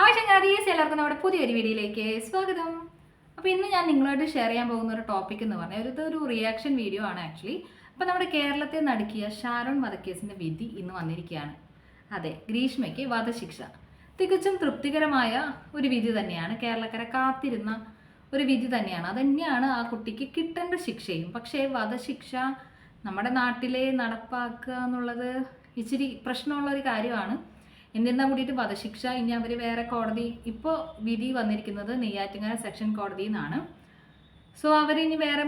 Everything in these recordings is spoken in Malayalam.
ഹായ് ചങ്ങാതീസ് എല്ലാവർക്കും നമ്മുടെ പുതിയൊരു വീഡിയോയിലേക്ക് സ്വാഗതം. അപ്പോൾ ഇന്ന് ഞാൻ നിങ്ങളോട് ഷെയർ ചെയ്യാൻ പോകുന്ന ഒരു ടോപ്പിക് എന്ന് പറഞ്ഞാൽ ഒരു റിയാക്ഷൻ വീഡിയോ ആണ് ആക്ച്വലി അപ്പോൾ നമ്മുടെ കേരളത്തെ നടക്കിയ ഷാരോൺ വധക്കേസിന്റെ വിധി ഇന്ന് വന്നിരിക്കുകയാണ്. അതെ ഗ്രീഷ്മയ്ക്ക് വധശിക്ഷ. തികച്ചും തൃപ്തികരമായ ഒരു വിധി തന്നെയാണ്. കേരളക്കര കാത്തിരുന്ന ഒരു വിധി തന്നെയാണ്. അതന്നെയാണ് ആ കുട്ടിക്ക് കിട്ടേണ്ട ശിക്ഷയും. പക്ഷേ വധശിക്ഷ നമ്മുടെ നാട്ടിലെ നടപ്പാക്കുക എന്നുള്ളത് ഇച്ചിരി പ്രശ്നമുള്ള ഒരു കാര്യമാണ്. എന്നിരുന്നാൽ കൂടിയിട്ട് വധശിക്ഷ ഇനി അവർ വേറെ കോടതി ഇപ്പോൾ വിധി വന്നിരിക്കുന്നത് നെയ്യാറ്റിങ്ങര സെക്ഷൻ കോടതിയിൽ നിന്നാണ് സോ അവർ ഇനി വേറെ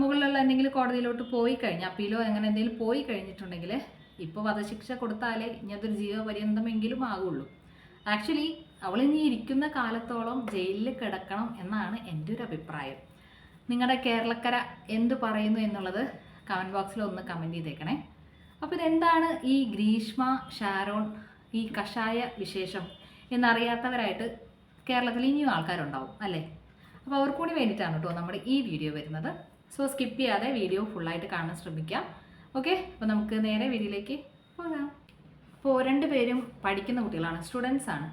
മുകളിലുള്ള എന്തെങ്കിലും കോടതിയിലോട്ട് പോയി കഴിഞ്ഞാൽ അപ്പീലോ അങ്ങനെ എന്തെങ്കിലും പോയി കഴിഞ്ഞിട്ടുണ്ടെങ്കിൽ ഇപ്പോൾ വധശിക്ഷ കൊടുത്താലേ ഇനി അതൊരു ജീവപര്യന്തമെങ്കിലും ആകുള്ളൂ. ആക്ച്വലി അവൾ ഇനി ഇരിക്കുന്ന കാലത്തോളം ജയിലിൽ കിടക്കണം എന്നാണ് എന്റെ ഒരു അഭിപ്രായം നിങ്ങളുടെ കേരളക്കര എന്ത് പറയുന്നു എന്നുള്ളത് കമന്റ് ബോക്സിൽ ഒന്ന് കമന്റ് ചെയ്തേക്കണേ. അപ്പോൾ ഇതെന്താണ് ഈ ഗ്രീഷ്മ ഷാരോൺ ഈ കഷായ വിശേഷം എന്നറിയാത്തവരായിട്ട് കേരളത്തിൽ ഇനിയും ആൾക്കാരുണ്ടാവും അല്ലേ? അപ്പോൾ അവർക്കൂടി വേണ്ടിയിട്ടാണ് കേട്ടോ നമ്മുടെ ഈ വീഡിയോ വരുന്നത്. സോ സ്കിപ്പ് ചെയ്യാതെ വീഡിയോ ഫുള്ളായിട്ട് കാണാൻ ശ്രമിക്കാം. ഓക്കെ അപ്പോൾ നമുക്ക് നേരെ വീഡിയോയിലേക്ക് പോകാം. അപ്പോൾ രണ്ട് പേരും പഠിക്കുന്ന കുട്ടികളാണ് സ്റ്റുഡൻസ് ആണ്.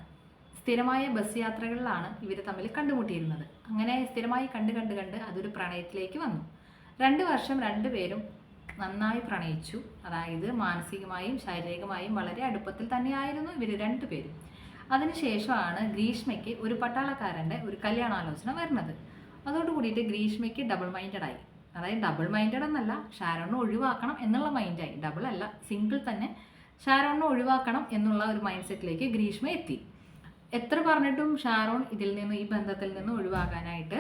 സ്ഥിരമായ ബസ് യാത്രകളിലാണ് ഇവർ തമ്മിൽ കണ്ടുമുട്ടിയിരുന്നത്. അങ്ങനെ സ്ഥിരമായി കണ്ട് കണ്ട് കണ്ട് അതൊരു പ്രണയത്തിലേക്ക് വന്നു. രണ്ട് വർഷം രണ്ടുപേരും നന്നായി പ്രണയിച്ചു. അതായത് മാനസികമായും ശാരീരികമായും വളരെ അടുപ്പത്തിൽ തന്നെയായിരുന്നു ഇവർ രണ്ടുപേരും. അതിനുശേഷമാണ് ഗ്രീഷ്മയ്ക്ക് ഒരു പട്ടാളക്കാരന്റെ ഒരു കല്യാണാലോചന വരുന്നത്. അതോട് കൂടിയിട്ട് ഗ്രീഷ്മയ്ക്ക് ഡബിൾ മൈൻഡഡ് ആയി. അതായത് ഡബിൾ മൈൻഡഡ് എന്നല്ല ഷാരോണിനെ ഒഴിവാക്കണം എന്നുള്ള മൈൻഡായി ഡബിൾ അല്ല സിംഗിൾ തന്നെ ഷാരോണിനെ ഒഴിവാക്കണം എന്നുള്ള ഒരു മൈൻഡ് സെറ്റിലേക്ക് ഗ്രീഷ്മ എത്തി. എത്ര പറഞ്ഞിട്ടും ഷാരോൺ ഇതിൽ നിന്ന് ഈ ബന്ധത്തിൽ നിന്ന് ഒഴിവാകാനായിട്ട്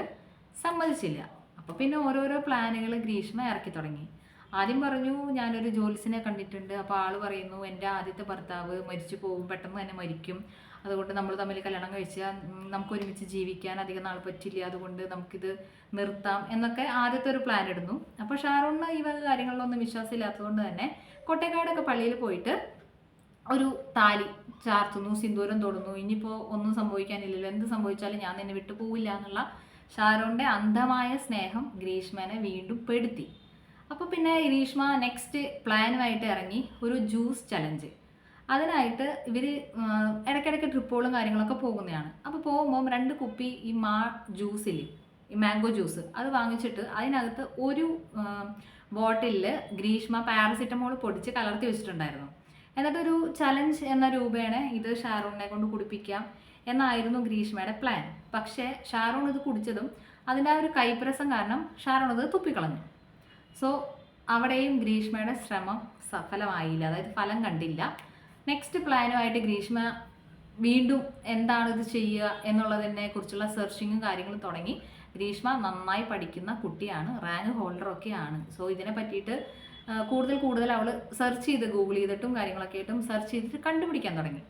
സമ്മതിച്ചില്ല. അപ്പോൾ പിന്നെ ഓരോരോ പ്ലാനുകൾ ഗ്രീഷ്മ ഇറക്കി തുടങ്ങി. ആദ്യം പറഞ്ഞു ഞാനൊരു ജോലിസിനെ കണ്ടിട്ടുണ്ട്. അപ്പോൾ ആൾ പറയുന്നു എന്റെ ആദ്യത്തെ ഭർത്താവ് മരിച്ചു പോകും പെട്ടെന്ന് തന്നെ മരിക്കും. അതുകൊണ്ട് നമ്മൾ തമ്മിൽ കല്യാണം കഴിച്ചാൽ നമുക്ക് ഒരുമിച്ച് ജീവിക്കാൻ അധികം നാൾ പറ്റില്ല. അതുകൊണ്ട് നമുക്കിത് നിർത്താം. എന്നൊക്കെ ആദ്യത്തെ ഒരു പ്ലാൻ ഇടുന്നു. അപ്പോൾ ഷാറൂണിന് ഈ വക കാര്യങ്ങളിലൊന്നും വിശ്വാസമില്ലാത്തതുകൊണ്ട് തന്നെ കൊട്ടേക്കാടൊക്കെ പള്ളിയിൽ പോയിട്ട് ഒരു താലി ചാർത്തുന്നു സിന്ദൂരം തൊടുന്നു. ഇനിയിപ്പോൾ ഒന്നും സംഭവിക്കാനില്ലല്ലോ. എന്ത് സംഭവിച്ചാലും ഞാൻ നിന്നെ വിട്ടു പോവില്ല എന്നുള്ള ഷാരോണിന്റെ അന്ധമായ സ്നേഹം ഗ്രീഷ്മനെ വീണ്ടും പെടുത്തി. അപ്പോൾ പിന്നെ രീഷ്മ നെക്സ്റ്റ് പ്ലാനുമായിട്ട് ഇറങ്ങി ഒരു ജ്യൂസ് ചലഞ്ച് അതിനായിട്ട് ഇവർ ഇടയ്ക്കിടയ്ക്ക് ട്രിപ്പുകളും കാര്യങ്ങളൊക്കെ പോകുന്നതാണ്. അപ്പോൾ പോകുമ്പോൾ രണ്ട് കുപ്പി ഈ മാ ജ്യൂസിൽ ഈ മാംഗോ ജ്യൂസ് അത് വാങ്ങിച്ചിട്ട് അതിനകത്ത് ഒരു ബോട്ടിലിൽ ഗ്രീഷ്മ പാരസിറ്റമോൾ പൊടിച്ച് കലർത്തി വെച്ചിട്ടുണ്ടായിരുന്നു. എന്നിട്ടൊരു ചലഞ്ച് എന്ന രൂപേണ ഇത് ഷാറൂണിനെ കൊണ്ട് കുടിപ്പിക്കാം എന്നായിരുന്നു ഗ്രീഷ്മയുടെ പ്ലാൻ പക്ഷേ ഷാറൂൺ ഇത് കുടിച്ചതും അതിന്റെ ആ ഒരു കൈപ്രസം കാരണം ഷാറൂൺ ഇത് തുപ്പിക്കളഞ്ഞു. സോ അവിടെയും ഗ്രീഷ്മയുടെ ശ്രമം സഫലമായില്ല. അതായത് ഫലം കണ്ടില്ല. നെക്സ്റ്റ് പ്ലാനുമായിട്ട് ഗ്രീഷ്മ വീണ്ടും എന്താണ് ഇത് ചെയ്യുക എന്നുള്ളതിനെ കുറിച്ചുള്ള സെർച്ചിങ്ങും കാര്യങ്ങളും തുടങ്ങി. ഗ്രീഷ്മ നന്നായി പഠിക്കുന്ന കുട്ടിയാണ്. റാങ്ക് ഹോൾഡറൊക്കെയാണ് സോ ഇതിനെ പറ്റിയിട്ട് കൂടുതൽ കൂടുതൽ അവൾ സെർച്ച് ചെയ്ത് ഗൂഗിൾ ചെയ്തിട്ടും കാര്യങ്ങളൊക്കെ ആയിട്ടും സെർച്ച് ചെയ്തിട്ട് കണ്ടുപിടിക്കാൻ തുടങ്ങി.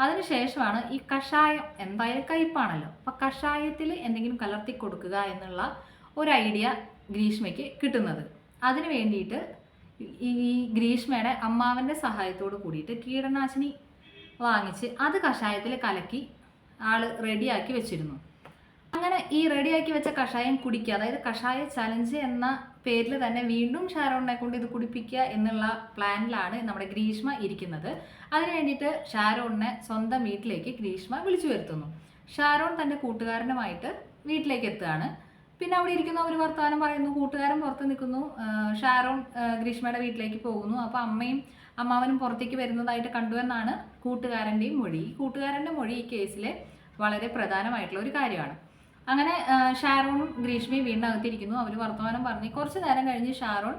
അതിനുശേഷമാണ് ഈ കഷായം എന്തായാലും കയ്പാണല്ലോ. അപ്പം കഷായത്തിൽ എന്തെങ്കിലും കലർത്തി കൊടുക്കുക എന്നുള്ള ഒരു ഐഡിയ ഗ്രീഷ്മയ്ക്ക് കിട്ടുന്നത്. അതിന് വേണ്ടിയിട്ട് ഈ ഗ്രീഷ്മയുടെ അമ്മാവന്റെ സഹായത്തോട് കൂടിയിട്ട് കീടനാശിനി വാങ്ങിച്ച് അത് കഷായത്തിൽ കലക്കി ആൾ റെഡിയാക്കി വെച്ചിരുന്നു. അങ്ങനെ ഈ റെഡിയാക്കി വെച്ച കഷായം കുടിക്കുക അതായത് കഷായ ചലഞ്ച് എന്ന പേരിൽ തന്നെ വീണ്ടും ഷാരോണിനെ കൊണ്ട് ഇത് കുടിപ്പിക്കുക എന്നുള്ള പ്ലാനിലാണ് നമ്മുടെ ഗ്രീഷ്മ ഇരിക്കുന്നത്. അതിന് വേണ്ടിയിട്ട് ഷാരോണിനെ സ്വന്തം വീട്ടിലേക്ക് ഗ്രീഷ്മ വിളിച്ചു വരുത്തുന്നു. ഷാരോൺ തന്റെ കൂട്ടുകാരനുമായിട്ട് വീട്ടിലേക്ക് എത്തുകയാണ്. പിന്നെ അവിടെ ഇരിക്കുന്ന ഒരു വർത്തമാനം പറയുന്നു കൂട്ടുകാരൻ പുറത്ത് നിൽക്കുന്നു ഷാരോൺ ഗ്രീഷ്മയുടെ വീട്ടിലേക്ക് പോകുന്നു. അപ്പോൾ അമ്മയും അമ്മാവനും പുറത്തേക്ക് വരുന്നതായിട്ട് കണ്ടുവെന്നാണ് കൂട്ടുകാരന്റെയും മൊഴി. ഈ കൂട്ടുകാരന്റെ മൊഴി ഈ കേസിലെ വളരെ പ്രധാനമായിട്ടുള്ള ഒരു കാര്യമാണ്. അങ്ങനെ ഷാരോണും ഗ്രീഷ്മയും വീടിനകത്തിരിക്കുന്നു. അവർ വർത്തമാനം പറഞ്ഞ്. കുറച്ച് നേരം കഴിഞ്ഞ് ഷാരോൺ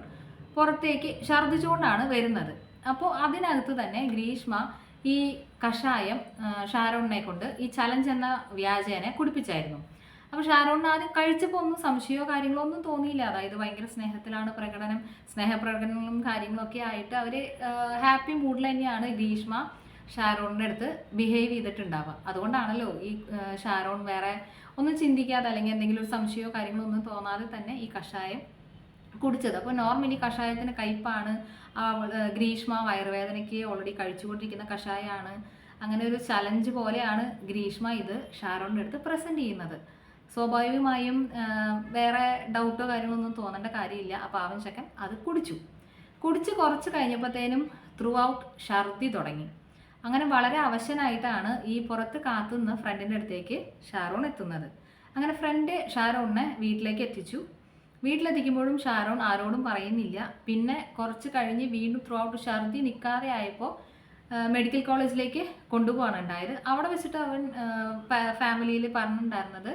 പുറത്തേക്ക് ഛർദ്ദിച്ചുകൊണ്ടാണ് വരുന്നത്. അപ്പോൾ അതിനകത്ത് തന്നെ ഗ്രീഷ്മ ഈ കഷായം ഷാരോണിനെ കൊണ്ട് ഈ ചലഞ്ച് എന്ന വ്യാജേനെ കുടിപ്പിച്ചായിരുന്നു. അപ്പോൾ ഷാരോണിന് ആദ്യം കഴിച്ചപ്പോൾ ഒന്നും സംശയമോ കാര്യങ്ങളോ ഒന്നും തോന്നിയില്ല. അതായത് ഭയങ്കര സ്നേഹത്തിലാണ് പ്രകടനം സ്നേഹപ്രകടനങ്ങളും കാര്യങ്ങളൊക്കെ ആയിട്ട് അവർ ഹാപ്പി മൂഡിൽ തന്നെയാണ് ഗ്രീഷ്മ ഷാരോണിന്റെ അടുത്ത് ബിഹേവ് ചെയ്തിട്ടുണ്ടാവുക. അതുകൊണ്ടാണല്ലോ ഈ ഷാരോൺ വേറെ ഒന്നും ചിന്തിക്കാതെ അല്ലെങ്കിൽ എന്തെങ്കിലും ഒരു സംശയമോ കാര്യങ്ങളോ ഒന്നും തോന്നാതെ തന്നെ ഈ കഷായം കുടിച്ചത്. അപ്പോൾ നോർമലി കഷായത്തിന് ആ, ഗ്രീഷ്മ വയറുവേദനയ്ക്ക് ഓൾറെഡി കഴിച്ചുകൊണ്ടിരിക്കുന്ന കഷായമാണ് അങ്ങനെ ഒരു ചലഞ്ച് പോലെയാണ് ഗ്രീഷ്മ ഇത് ഷാരോണിന്റെ അടുത്ത് പ്രസന്റ് ചെയ്യുന്നത്. സ്വാഭാവികമായും വേറെ ഡൗട്ടോ കാര്യങ്ങളൊന്നും തോന്നേണ്ട കാര്യമില്ല. അപ്പോൾ അവൻ ചക്കൻ അത് കുടിച്ചു. കുടിച്ച് കുറച്ച് കഴിഞ്ഞപ്പോഴത്തേനും ത്രൂ ഔട്ട് ഛർദി തുടങ്ങി. അങ്ങനെ വളരെ അവശനായിട്ടാണ് ഈ പുറത്ത് കാത്തുനിന്ന് ഫ്രണ്ടിന്റെ അടുത്തേക്ക് ഷാരോൺ എത്തുന്നത്. അങ്ങനെ ഫ്രണ്ട് ഷാരോണിനെ വീട്ടിലേക്ക് എത്തിച്ചു. വീട്ടിലെത്തിക്കുമ്പോഴും ഷാരോൺ ആരോടും പറയുന്നില്ല. പിന്നെ കുറച്ച് കഴിഞ്ഞ് വീണ്ടും ത്രൂ ഔട്ട് ഛർദി നിൽക്കാതെ ആയപ്പോൾ മെഡിക്കൽ കോളേജിലേക്ക് കൊണ്ടുപോകാണ് ഉണ്ടായത്. അവിടെ വെച്ചിട്ട് അവൻ ഫാമിലിയിൽ പറഞ്ഞിട്ടുണ്ടായിരുന്നത്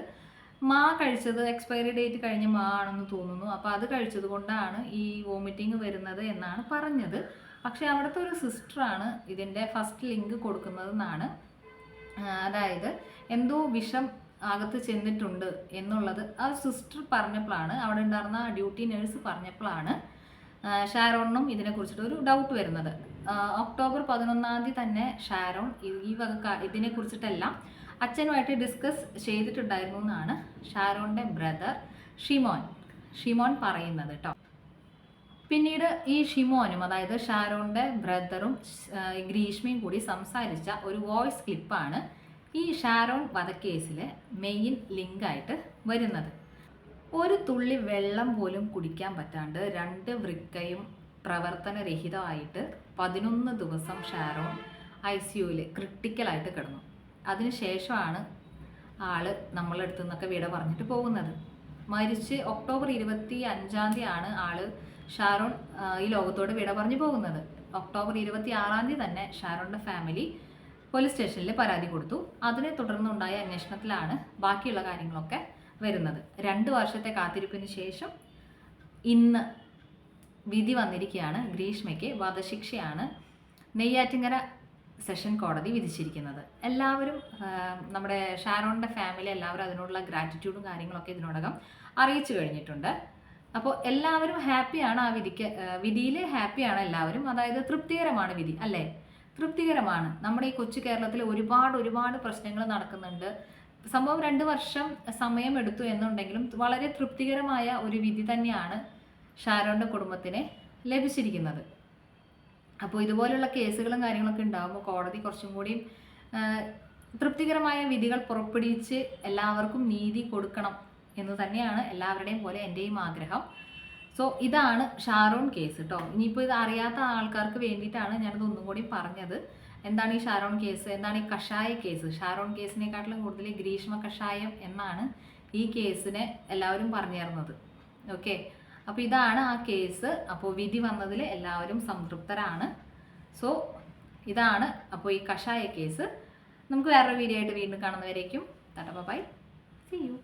മാ കഴിച്ചത് എക്സ്പയറി ഡേറ്റ് കഴിഞ്ഞ മാ ആണെന്ന് തോന്നുന്നു. അപ്പോൾ അത് കഴിച്ചത് കൊണ്ടാണ് ഈ വോമിറ്റിംഗ് വരുന്നത് എന്നാണ് പറഞ്ഞത്. പക്ഷേ അവിടുത്തെ ഒരു സിസ്റ്ററാണ് ഇതിന്റെ ഫസ്റ്റ് ലിങ്ക് കൊടുക്കുന്നതെന്നാണ്. അതായത് എന്തോ വിഷം അകത്ത് ചെന്നിട്ടുണ്ട് എന്നുള്ളത് ആ സിസ്റ്റർ പറഞ്ഞപ്പോഴാണ്. അവിടെ ഉണ്ടായിരുന്ന ഡ്യൂട്ടി നേഴ്സ് പറഞ്ഞപ്പോഴാണ് ഷാരോണിനും ഇതിനെക്കുറിച്ചിട്ട് ഒരു ഡൗട്ട് വരുന്നത്. ഒക്ടോബർ പതിനൊന്നാം തീയതി തന്നെ ഷാരോൺ ഈ- വക ഇതിനെക്കുറിച്ചിട്ടെല്ലാം അച്ഛനുമായിട്ട് ഡിസ്കസ് ചെയ്തിട്ടുണ്ടായിരുന്നു എന്നാണ് ഷാരോണിന്റെ ബ്രദർ ഷിമോൻ. ഷിമോൻ പറയുന്നത് കേട്ടോ പിന്നീട് ഈ ഷിമോനും അതായത് ഷാരോണിന്റെ ബ്രദറും ഗ്രീഷ്മയും കൂടി സംസാരിച്ച ഒരു വോയിസ് ക്ലിപ്പാണ് ഈ ഷാരോൺ വധക്കേസിലെ മെയിൻ ലിങ്കായിട്ട് വരുന്നത്. ഒരു തുള്ളി വെള്ളം പോലും കുടിക്കാൻ പറ്റാണ്ട് രണ്ട് വൃക്കയും പ്രവർത്തനരഹിതമായിട്ട് പതിനൊന്ന് ദിവസം ഷാരോൺ ഐ സി യുവിൽ ക്രിട്ടിക്കലായിട്ട് കിടന്നു. അതിനുശേഷമാണ് ആൾ നമ്മളെ അടുത്തു നിന്നൊക്കെ വിട പറഞ്ഞിട്ട് പോകുന്നത്. മരിച്ച് ഒക്ടോബർ ഇരുപത്തി അഞ്ചാം തീയതിയാണ് ആൾ ഷാരോൺ ഈ ലോകത്തോട് വിട പറഞ്ഞു പോകുന്നത്. ഒക്ടോബർ ഇരുപത്തി ആറാം തീയതി തന്നെ ഷാരോണിന്റെ ഫാമിലി പോലീസ് സ്റ്റേഷനിൽ പരാതി കൊടുത്തു. അതിനെ തുടർന്നുണ്ടായ അന്വേഷണത്തിലാണ് ബാക്കിയുള്ള കാര്യങ്ങളൊക്കെ വരുന്നത്. രണ്ട് വർഷത്തെ കാത്തിരിപ്പിന് ശേഷം ഇന്ന് വിധി വന്നിരിക്കുകയാണ്. ഗ്രീഷ്മയ്ക്ക് വധശിക്ഷയാണ്. നെയ്യാറ്റിങ്കര സെഷൻ കോടതി വിധിച്ചിരിക്കുന്നത്. എല്ലാവരും നമ്മുടെ ഷാരോണിന്റെ ഫാമിലി എല്ലാവരും അതിനോടുള്ള ഗ്രാറ്റിറ്റ്യൂഡും കാര്യങ്ങളൊക്കെ ഇതിനോടകം അറിയിച്ചു കഴിഞ്ഞിട്ടുണ്ട്. അപ്പോൾ എല്ലാവരും ഹാപ്പിയാണ് ആ വിധിക്ക് വിധിയിൽ ഹാപ്പിയാണ് എല്ലാവരും. അതായത് തൃപ്തികരമാണ് വിധി അല്ലേ? തൃപ്തികരമാണ്. നമ്മുടെ ഈ കൊച്ചു കേരളത്തിൽ ഒരുപാട് ഒരുപാട് പ്രശ്നങ്ങൾ നടക്കുന്നുണ്ട്. സംഭവം രണ്ട് വർഷം സമയം എടുത്തു എന്നുണ്ടെങ്കിലും വളരെ തൃപ്തികരമായ ഒരു വിധി തന്നെയാണ് ഷാരോണിന്റെ കുടുംബത്തിന് ലഭിച്ചിരിക്കുന്നത്. അപ്പോൾ ഇതുപോലുള്ള കേസുകളും കാര്യങ്ങളൊക്കെ ഉണ്ടാകുമ്പോൾ കോടതി കുറച്ചും കൂടി തൃപ്തികരമായ വിധികൾ പുറപ്പെടുവിച്ച് എല്ലാവർക്കും നീതി കൊടുക്കണം എന്ന് തന്നെയാണ് എല്ലാവരുടെയും പോലെ എന്റെയും ആഗ്രഹം. സോ ഇതാണ് ഷാറോൺ കേസ് കേട്ടോ ഇനിയിപ്പോൾ ഇത് അറിയാത്ത ആൾക്കാർക്ക് വേണ്ടിയിട്ടാണ് ഞാനിത് ഒന്നും കൂടി പറഞ്ഞത്. എന്താണ് ഈ ഷാറോൺ കേസ്? എന്താണ് ഈ കഷായ കേസ്? ഷാരോൺ കേസിനെക്കാട്ടിലും കൂടുതൽ ഗ്രീഷ്മ കഷായം എന്നാണ് ഈ കേസിനെ എല്ലാവരും പറഞ്ഞു തരുന്നത് ഓക്കെ? അപ്പോൾ ഇതാണ് ആ കേസ് അപ്പോൾ വിധി വന്നതിൽ എല്ലാവരും സംതൃപ്തരാണ്. സോ ഇതാണ് അപ്പോൾ ഈ കഷായ കേസ് നമുക്ക് വേറൊരു വീഡിയോ ആയിട്ട് വീണ്ടും കാണുന്നവരേക്കും. Tata bye see you